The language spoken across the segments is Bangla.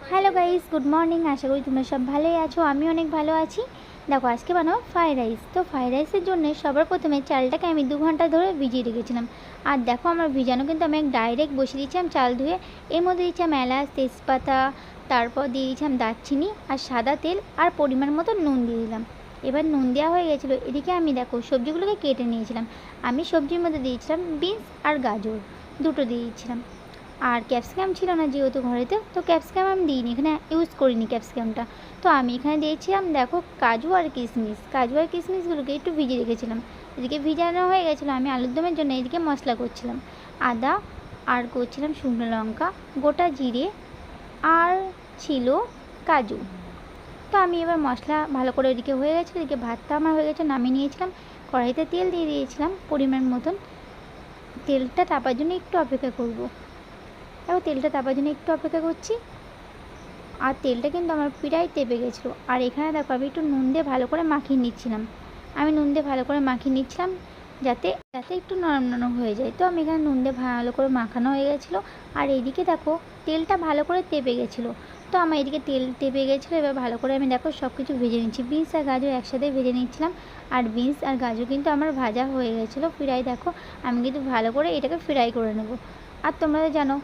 হ্যালো গাইস, গুড মর্নিং, আশা করি তোমরা সব ভালোই আছো, আমি অনেক ভালো আছি। দেখো, আজকে বানাবো ফ্রাইড রাইস। তো ফ্রাইড রাইসের জন্য সবার প্রথমে চালটাকে আমি দু ঘণ্টা ধরে ভিজিয়ে রেখেছিলাম। আর দেখো, আমার ভিজানো কিন্তু আমি ডাইরেক্ট বসিয়ে দিয়েছিলাম চাল ধুয়ে। এর মধ্যে দিয়েছিলাম এলাচ, তেজপাতা, তারপর দিয়ে দিয়েছিলাম দারচিনি আর সাদা তেল আর পরিমাণ মতো নুন দিয়ে দিলাম। এবার নুন দেওয়া হয়ে গেছিল, এদিকে আমি দেখো, সবজিগুলোকে কেটে নিয়েছিলাম। আমি সবজির মধ্যে দিয়েছিলাম বিনস আর গাজর, দুটো দিয়েছিলাম। আর ক্যাপসিকাম ছিল না যেহেতু ঘরেতে, তো ক্যাপসিকাম আমি দিইনি, এখানে ইউজ করিনি ক্যাপসিকামটা তো আমি এখানে দিয়েছিলাম, দেখো, কাজু আর কিশমিশ। কাজু আর কিশমিশগুলোকে একটু ভিজিয়ে রেখেছিলাম। এদিকে ভিজানো হয়ে গেছিল, আমি আলুর দমের জন্য এদিকে মশলা করছিলাম। আদা আর করছিলাম শুকনো লঙ্কা, গোটা জিরে আর ছিল কাজু। তো আমি এবার মশলা ভালো করে এদিকে হয়ে গেছিল এদিকে ভাতটা আমার হয়ে গেছে, নামিয়ে নিয়েছিলাম। কড়াইতে তেল দিয়ে দিয়েছিলাম পরিমাণ মতন। তেলটা তাপার জন্য একটু অপেক্ষা করব। দেখো তেলটা তাপার জন্য একটু অপেক্ষা করছি। আর তেলটা কিন্তু আমার প্রায় তেপে গেছিল। আর এখানে দেখো আমি একটু নুন দিয়ে ভালো করে মাখিয়ে নিচ্ছিলাম। আমি নুন দিয়ে ভালো করে মাখিয়ে নিচ্ছিলাম যাতে যাতে একটু নরম নরম হয়ে যায়। তো আমি এখানে নুন দিয়ে ভালো করে মাখানো হয়ে গেছিল। আর এইদিকে দেখো তেলটা ভালো করে তেপে গেছিল। তো আমার এদিকে তেল তেপে গেছিল। এবার ভালো করে আমি দেখো সব কিছু ভেজে নিচ্ছি। বিনস আর গাজর একসাথে ভেজে নিচ্ছিলাম। আর বিনস আর গাজর কিন্তু আমার ভাজা হয়ে গেছিল। ফ্রাই দেখো আমি কিন্তু ভালো করে এটাকে ফ্রাই করে নেব। আর তোমরা জানো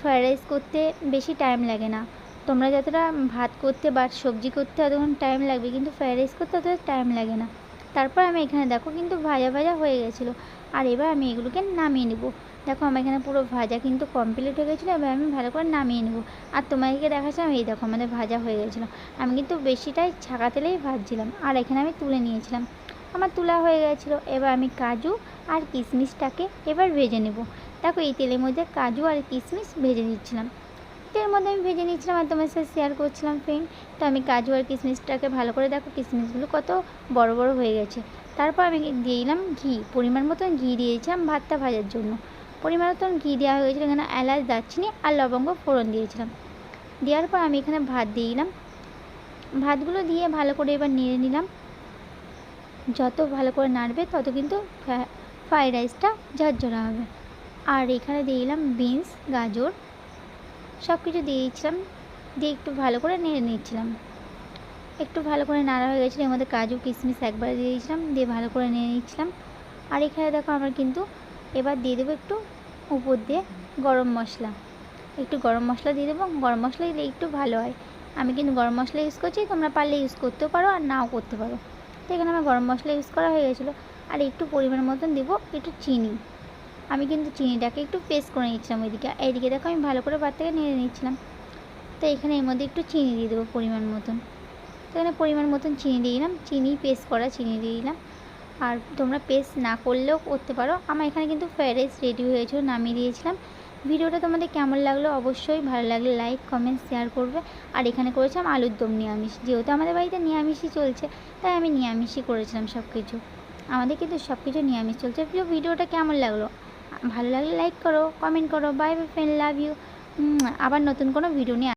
ফ্রায়েড রাইস করতে বেশি টাইম লাগে না। তোমরা যতটা ভাত করতে বা সবজি করতে অতক্ষণ টাইম লাগবে, কিন্তু ফ্রায়েড রাইস করতে অতটা টাইম লাগে না। তারপর আমি এখানে দেখো কিন্তু ভাজা ভাজা হয়ে গেছিল। আর এবার আমি এগুলোকে নামিয়ে নেব। দেখো আমার এখানে পুরো ভাজা কিন্তু কমপ্লিট হয়ে গেছিল, এবার আমি ভালো করে নামিয়ে নেব। আর তোমাদেরকে দেখাচ্ছিলাম, এই দেখো আমাদের ভাজা হয়ে গেছিল। আমি কিন্তু বেশিটাই ছাকা তেলেই ভাজছিলাম। আর এখানে আমি তুলে নিয়েছিলাম। আমার তোলা হয়ে গেছিল। এবার আমি কাজু আর কিশমিশটাকে এবার ভেজে নেব। দেখো এই তেলের মধ্যে কাজু আর কিশমিশ ভেজে নিচ্ছিলাম। তেলের মধ্যে আমি ভেজে নিচ্ছিলাম আর তোমার সাথে শেয়ার করছিলাম ফ্রেন্ড তো আমি কাজু আর কিশমিশটাকে ভালো করে দেখো কিশমিশগুলো কত বড় বড় হয়ে গেছে। তারপর আমি দিয়ে দিলাম ঘি। পরিমাণ মতন ঘি দিয়েছিলাম ভাতটা ভাজার জন্য। পরিমাণ মতন ঘি দেওয়া হয়েছিল এখানে এলাচ, দারচিনি আর লবঙ্গ ফোড়ন দিয়েছিলাম। দেওয়ার পর আমি এখানে ভাত দিয়ে দিলাম। ভাতগুলো দিয়ে ভালো করে এবার নেড়ে নিলাম। যত ভালো করে নাড়বে তত কিন্তু ফ্রাইড রাইসটা ঝরঝরা হবে। আর এখানে দিয়ে দিলাম বিনস, গাজর সব কিছু দিয়েছিলাম দিয়ে একটু ভালো করে নেড়ে নিচ্ছিলাম। একটু ভালো করে নাড়া হয়ে গেছিল, এর মধ্যে কাজু, কিশমিশ একবার দিয়ে দিয়েছিলাম, দিয়ে ভালো করে নেড়ে নিচ্ছিলাম। আর এখানে দেখো আমার কিন্তু এবার দিয়ে দেবো একটু উপর দিয়ে গরম মশলা। একটু গরম মশলা দিয়ে দেবো, গরম মশলা দিলে একটু ভালো হয়। আমি কিন্তু গরম মশলা ইউজ করছি, তোমরা পারলে ইউজ করতেও পারো আর নাও করতে পারো। তো এখানে আমার গরম মশলা ইউজ করা হয়ে গেছিল। আর একটু পরিমাণ মতন দেবো একটু চিনি। আমি কিন্তু চিনিটাকে একটু পেস্ট করে নিচ্ছিলাম ওইদিকে। এইদিকে দেখো আমি ভালো করে ভাতটাকে নেড়ে নিচ্ছিলাম। তো এখানে এর মধ্যে একটু চিনি দিয়ে দেবো পরিমাণ মতন। তো এখানে পরিমাণ মতন চিনি দিয়ে দিলাম। চিনি পেস্ট করা চিনি দিয়ে দিলাম। আর তোমরা পেস্ট না করলেও করতে পারো। আমার এখানে কিন্তু ফ্রাইড রাইস রেডি হয়েছিল নামিয়ে দিয়েছিলাম। ভিডিওটা তোমাদের কেমন লাগল অবশ্যই ভালো লাগলে লাইক কমেন্ট শেয়ার করবে। আর এখানে করেছিলাম আলুর দম নিরামিষ। যেহেতু আমাদের বাড়িতে নিরামিষই চলছে, তাই আমি নিরামিষই করেছিলাম সব কিছু আমাদের কিন্তু সব কিছু নিরামিষ চলছে। ভিডিওটা কেমন লাগল? ভালো লাগলে লাইক করো কমেন্ট করো bye bye friend love you আবার নতুন কোনো ভিডিও নিয়ে